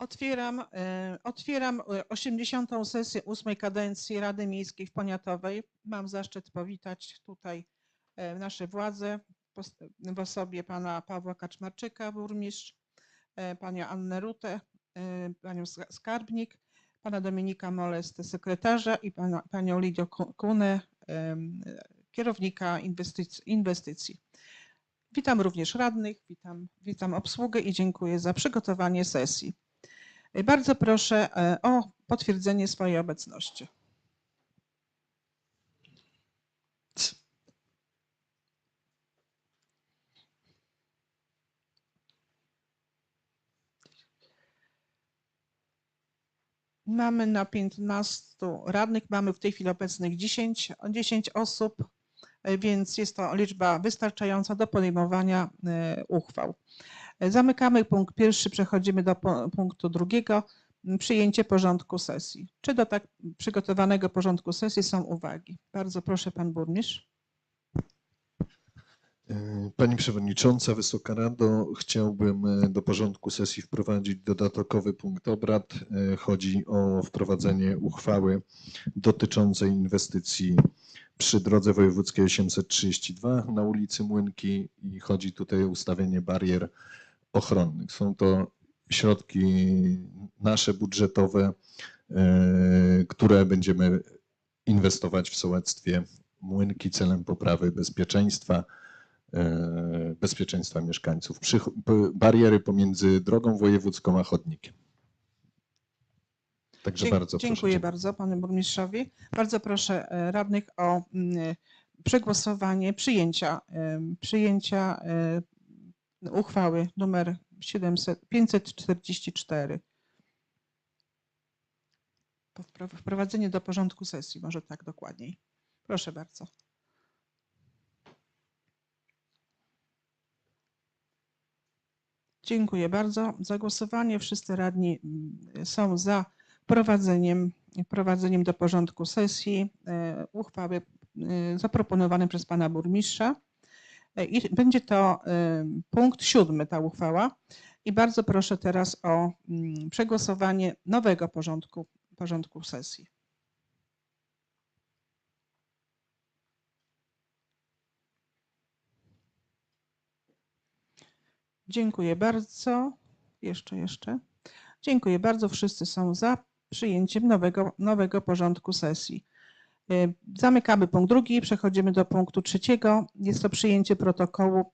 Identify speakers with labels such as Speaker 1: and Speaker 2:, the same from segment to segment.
Speaker 1: Otwieram, e, otwieram e, 80. sesję ósmej kadencji Rady Miejskiej w Poniatowej. Mam zaszczyt powitać tutaj e, nasze władze w osobie pana Pawła Kaczmarczyka, burmistrz, e, panią Annę Rutę, e, panią Sk- Skarbnik, pana Dominika Molest, sekretarza i pana, panią Lidię Ku- Kunę, kierownika inwestyc- inwestycji. Witam również radnych, witam, witam obsługę i dziękuję za przygotowanie sesji. Bardzo proszę e, o potwierdzenie swojej obecności. Mamy na 15 radnych, mamy w tej chwili obecnych 10, 10 osób, e, więc jest to liczba wystarczająca do podejmowania e, uchwał. Zamykamy punkt pierwszy, przechodzimy do pu- punktu drugiego. Przyjęcie porządku sesji. Czy do tak przygotowanego porządku sesji są uwagi? Bardzo proszę, pan burmistrz.
Speaker 2: E, Pani Przewodnicząca, Wysoka Rado, chciałbym e, do porządku sesji wprowadzić dodatkowy punkt obrad. E, Chodzi o wprowadzenie uchwały dotyczącej inwestycji przy drodze wojewódzkiej 832 na ulicy Młynki i chodzi tutaj o ustawienie barier ochronnych. Są to środki nasze budżetowe, e, które będziemy inwestować w sołectwie Młynki celem poprawy bezpieczeństwa e, bezpieczeństwa mieszkańców. Bariery pomiędzy drogą wojewódzką a chodnikiem. Także
Speaker 1: Dzie-
Speaker 2: bardzo
Speaker 1: Dziękuję
Speaker 2: proszę.
Speaker 1: bardzo panu burmistrzowi. Bardzo proszę e, radnych o przegłosowanie przyjęcia, przyjęcia uchwały numer 700, 544. Po wpro- Wprowadzenie do porządku sesji, może tak dokładniej. Proszę bardzo. Dziękuję bardzo za głosowanie. Wszyscy radni mm, są za wprowadzeniem, wprowadzeniem do porządku sesji e, uchwały e, zaproponowanej przez pana burmistrza. E, I będzie to punkt siódmy, ta uchwała. I bardzo proszę teraz o mm, przegłosowanie nowego porządku, porządku sesji. Dziękuję bardzo. Jeszcze, jeszcze. Dziękuję bardzo. Wszyscy są za przyjęciem nowego, nowego porządku sesji. Y, Zamykamy punkt drugi, przechodzimy do punktu trzeciego. Jest to przyjęcie protokołu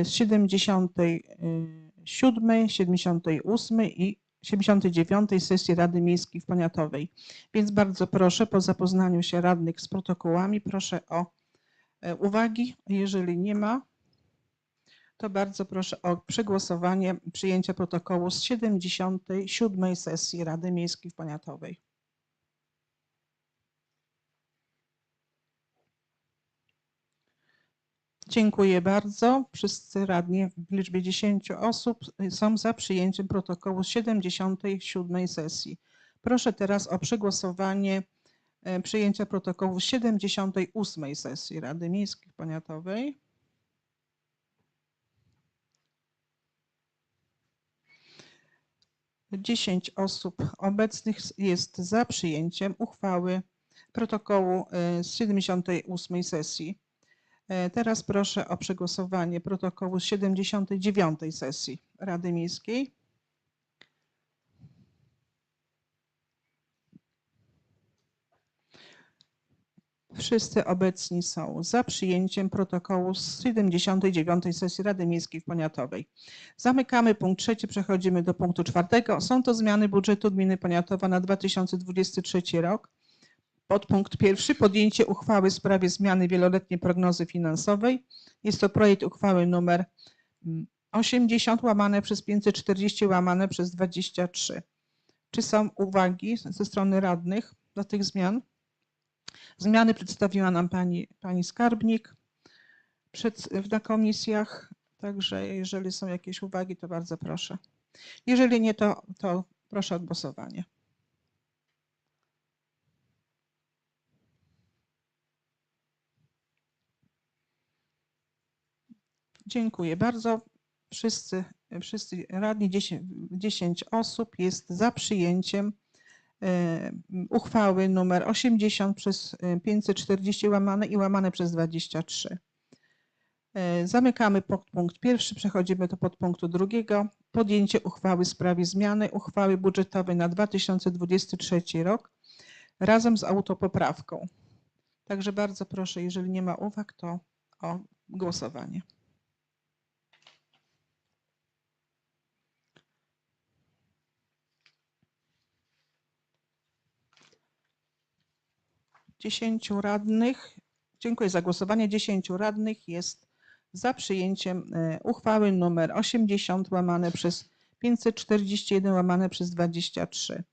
Speaker 1: y, z 77, 78 i 79 sesji Rady Miejskiej w Poniatowej. Więc bardzo proszę po zapoznaniu się radnych z protokołami, proszę o e, uwagi. Jeżeli nie ma, to bardzo proszę o przegłosowanie przyjęcia protokołu z 77 sesji Rady Miejskiej w Poniatowej. Dziękuję bardzo. Wszyscy radni w liczbie 10 osób są za przyjęciem protokołu z 77 sesji. Proszę teraz o przegłosowanie e, przyjęcia protokołu z 78 sesji Rady Miejskiej w Poniatowej. Dziesięć osób obecnych jest za przyjęciem uchwały protokołu e, z 78 sesji. E, Teraz proszę o przegłosowanie protokołu z 79 sesji Rady Miejskiej. Wszyscy obecni są za przyjęciem protokołu z 79 sesji Rady Miejskiej w Poniatowej. Zamykamy punkt trzeci, przechodzimy do punktu czwartego. Są to zmiany budżetu gminy Poniatowa na 2023 rok. Podpunkt pierwszy, podjęcie uchwały w sprawie zmiany wieloletniej prognozy finansowej. Jest to projekt uchwały numer mm, 80 łamane przez 540 łamane przez 23. Czy są uwagi ze strony radnych do tych zmian? Zmiany przedstawiła nam pani, pani skarbnik przed, na komisjach, także jeżeli są jakieś uwagi, to bardzo proszę. Jeżeli nie, to, to proszę o głosowanie. Dziękuję bardzo. Wszyscy wszyscy radni, 10, 10 osób jest za przyjęciem e, uchwały numer 80 przez e, 540 łamane i łamane przez 23. E, Zamykamy podpunkt pierwszy, przechodzimy do podpunktu drugiego. Podjęcie uchwały w sprawie zmiany uchwały budżetowej na 2023 rok razem z autopoprawką. Także bardzo proszę, jeżeli nie ma uwag, to o głosowanie. Dziesięciu radnych, dziękuję za głosowanie. Dziesięciu radnych jest za przyjęciem e, uchwały numer 80 łamane przez 541 łamane przez 23.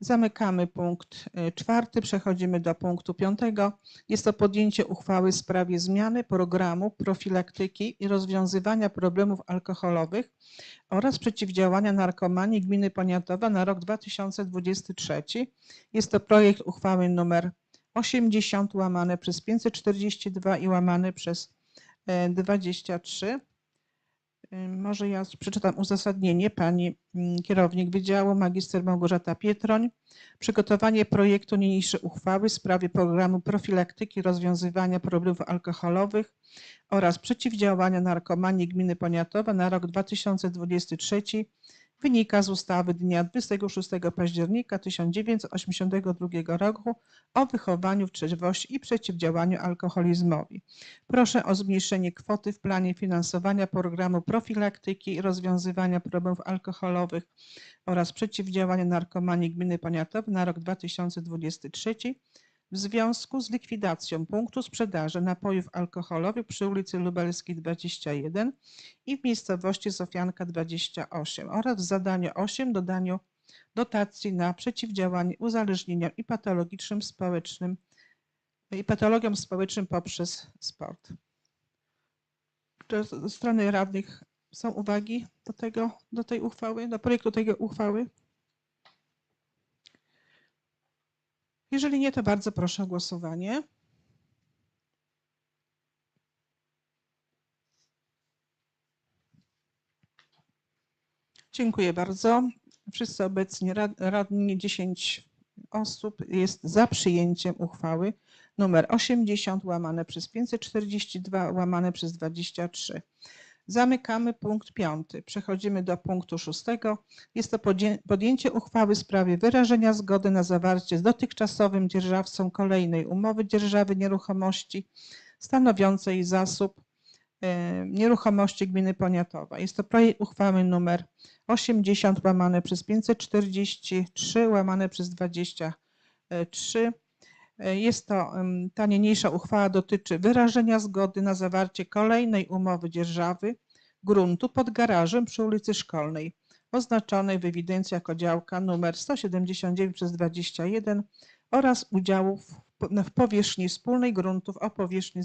Speaker 1: Zamykamy punkt e, czwarty, przechodzimy do punktu piątego. Jest to podjęcie uchwały w sprawie zmiany programu profilaktyki i rozwiązywania problemów alkoholowych oraz przeciwdziałania narkomanii gminy Poniatowa na rok 2023. Jest to projekt uchwały numer 80 łamane przez 542 i łamane przez e, 23. Y, Może ja przeczytam uzasadnienie. Pani mm, kierownik Wydziału, magister Małgorzata Pietroń. Przygotowanie projektu niniejszej uchwały w sprawie programu profilaktyki rozwiązywania problemów alkoholowych oraz przeciwdziałania narkomanii gminy Poniatowa na rok 2023 wynika z ustawy dnia 26 października 1982 roku o wychowaniu w trzeźwości i przeciwdziałaniu alkoholizmowi. Proszę o zmniejszenie kwoty w planie finansowania programu profilaktyki i rozwiązywania problemów alkoholowych oraz przeciwdziałania narkomanii gminy Poniatowa na rok 2023 w związku z likwidacją punktu sprzedaży napojów alkoholowych przy ulicy Lubelskiej 21 i w miejscowości Sofianka 28 oraz w zadaniu 8 dodaniu dotacji na przeciwdziałanie uzależnieniom i patologicznym społecznym i patologiom społecznym poprzez sport. Czy ze strony radnych są uwagi do tego, do tej uchwały, do projektu tej uchwały? Jeżeli nie, to bardzo proszę o głosowanie. Dziękuję bardzo. Wszyscy obecni rad- radni, 10 osób jest za przyjęciem uchwały numer 80 łamane przez 542 łamane przez 23. Zamykamy punkt piąty. Przechodzimy do punktu szóstego. Jest to podjęcie uchwały w sprawie wyrażenia zgody na zawarcie z dotychczasowym dzierżawcą kolejnej umowy dzierżawy nieruchomości stanowiącej zasób e, nieruchomości gminy Poniatowa. Jest to projekt uchwały numer 80 łamane przez 543 łamane przez 23. E, Jest to ta niniejsza uchwała dotyczy wyrażenia zgody na zawarcie kolejnej umowy dzierżawy gruntu pod garażem przy ulicy Szkolnej, oznaczonej w ewidencji jako działka numer 179 przez 21 oraz udziałów w powierzchni wspólnej gruntów o powierzchni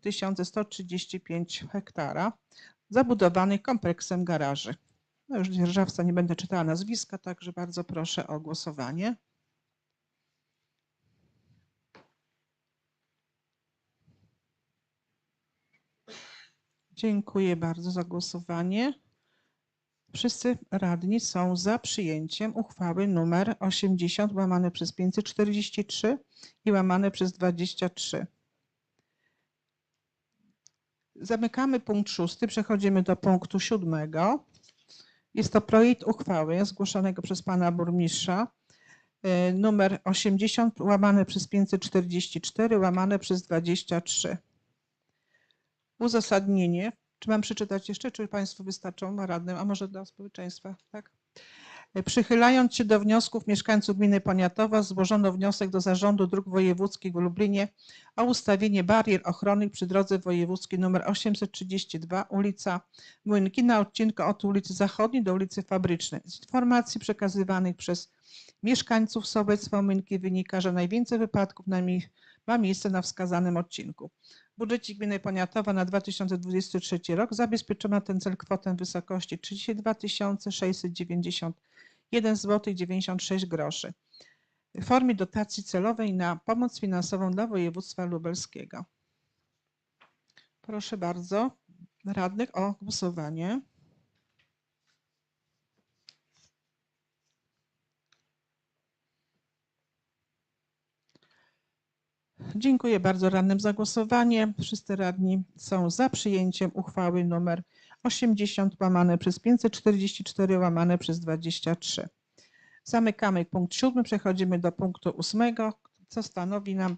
Speaker 1: 03135 hektara, zabudowanych kompleksem garaży. No już dzierżawca nie będę czytała nazwiska, także bardzo proszę o głosowanie. Dziękuję bardzo za głosowanie. Wszyscy radni są za przyjęciem uchwały numer 80 łamane przez 543 i łamane przez 23. Zamykamy punkt szósty, przechodzimy do punktu siódmego. Jest to projekt uchwały zgłoszonego przez pana burmistrza y, numer 80 łamane przez 544 łamane przez 23. Uzasadnienie. Czy mam przeczytać jeszcze, czy Państwu wystarczą radnym, a może dla społeczeństwa, tak? Przychylając się do wniosków mieszkańców gminy Poniatowa, złożono wniosek do Zarządu Dróg Wojewódzkich w Lublinie o ustawienie barier ochronnych przy drodze wojewódzkiej nr 832 ulica Młynki na odcinku od ulicy Zachodniej do ulicy Fabrycznej. Z informacji przekazywanych przez mieszkańców sołectwa Młynki wynika, że najwięcej wypadków na ma miejsce na wskazanym odcinku. Budżecie gminy Poniatowa na 2023 rok zabezpieczono ten cel kwotę w wysokości 32 691 zł 96 groszy w formie dotacji celowej na pomoc finansową dla województwa lubelskiego. Proszę bardzo radnych o głosowanie. Dziękuję bardzo radnym za głosowanie. Wszyscy radni są za przyjęciem uchwały nr 80 łamane przez 544 łamane przez 23. Zamykamy punkt siódmy, przechodzimy do punktu ósmego, co stanowi nam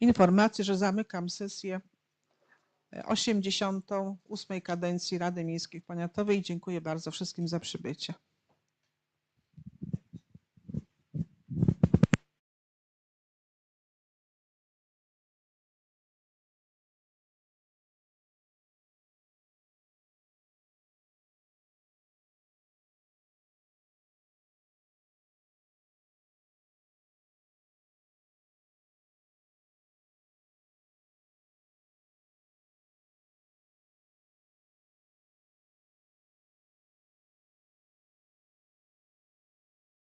Speaker 1: informację, że zamykam sesję 88. kadencji Rady Miejskiej Poniatowej. Dziękuję bardzo wszystkim za przybycie.